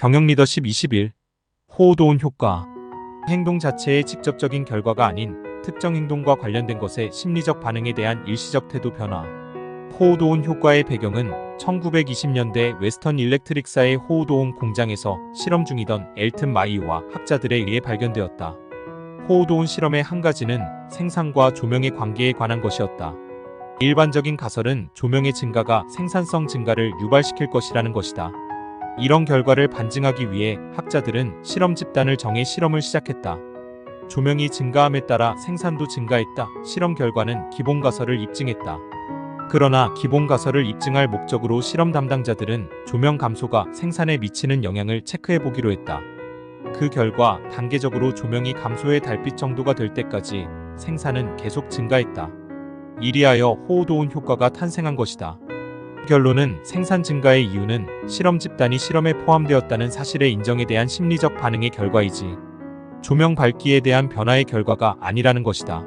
경영 리더십 21. 호우도운 효과. 행동 자체의 직접적인 결과가 아닌 특정 행동과 관련된 것의 심리적 반응에 대한 일시적 태도 변화. 호우도운 효과의 배경은 1920년대 웨스턴 일렉트릭사의 호우도운 공장에서 실험 중이던 엘튼 마이와 학자들에 의해 발견되었다. 호우도운 실험의 한 가지는 생산과 조명의 관계에 관한 것이었다. 일반적인 가설은 조명의 증가가 생산성 증가를 유발시킬 것이라는 것이다. 이런 결과를 반증하기 위해 학자들은 실험 집단을 정해 실험을 시작했다. 조명이 증가함에 따라 생산도 증가했다. 실험 결과는 기본 가설을 입증했다. 그러나 기본 가설을 입증할 목적으로 실험 담당자들은 조명 감소가 생산에 미치는 영향을 체크해 보기로 했다. 그 결과 단계적으로 조명이 감소의 달빛 정도가 될 때까지 생산은 계속 증가했다. 이리하여 호우도운 효과가 탄생한 것이다. 결론은 생산 증가의 이유는 실험 집단이 실험에 포함되었다는 사실의 인정에 대한 심리적 반응의 결과이지 조명 밝기에 대한 변화의 결과가 아니라는 것이다.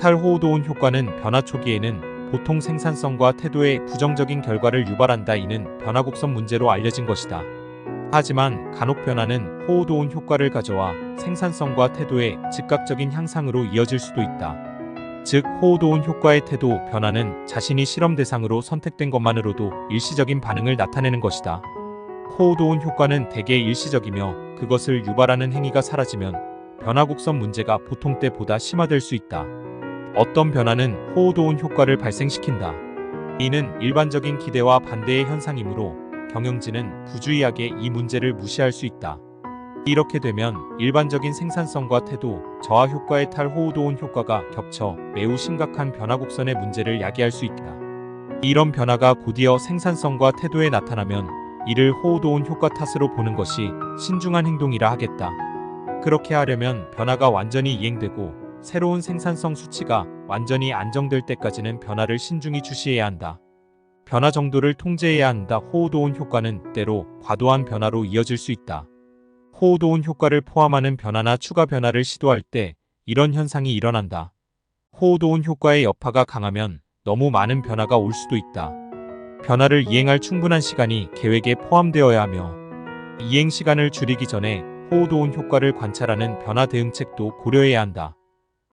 탈호우도운 효과는 변화 초기에는 보통 생산성과 태도의 부정적인 결과를 유발한다 이는 변화 곡선 문제로 알려진 것이다. 하지만 간혹 변화는 호우도운 효과를 가져와 생산성과 태도의 즉각적인 향상으로 이어질 수도 있다. 즉 호우도운 효과의 태도 변화는 자신이 실험 대상으로 선택된 것만으로도 일시적인 반응을 나타내는 것이다. 호우도운 효과는 대개 일시적이며 그것을 유발하는 행위가 사라지면 변화 곡선 문제가 보통 때보다 심화될 수 있다. 어떤 변화는 호우도운 효과를 발생시킨다. 이는 일반적인 기대와 반대의 현상이므로 경영진은 부주의하게 이 문제를 무시할 수 있다. 이렇게 되면 일반적인 생산성과 태도, 저하 효과의 탈호우도운 효과가 겹쳐 매우 심각한 변화 곡선의 문제를 야기할 수 있다. 이런 변화가 곧이어 생산성과 태도에 나타나면 이를 호우도운 효과 탓으로 보는 것이 신중한 행동이라 하겠다. 그렇게 하려면 변화가 완전히 이행되고 새로운 생산성 수치가 완전히 안정될 때까지는 변화를 신중히 주시해야 한다. 변화 정도를 통제해야 한다. 호우도운 효과는 때로 과도한 변화로 이어질 수 있다. 호우도운 효과를 포함하는 변화나 추가 변화를 시도할 때 이런 현상이 일어난다. 호우도운 효과의 여파가 강하면 너무 많은 변화가 올 수도 있다. 변화를 이행할 충분한 시간이 계획에 포함되어야 하며 이행 시간을 줄이기 전에 호우도운 효과를 관찰하는 변화 대응책도 고려해야 한다.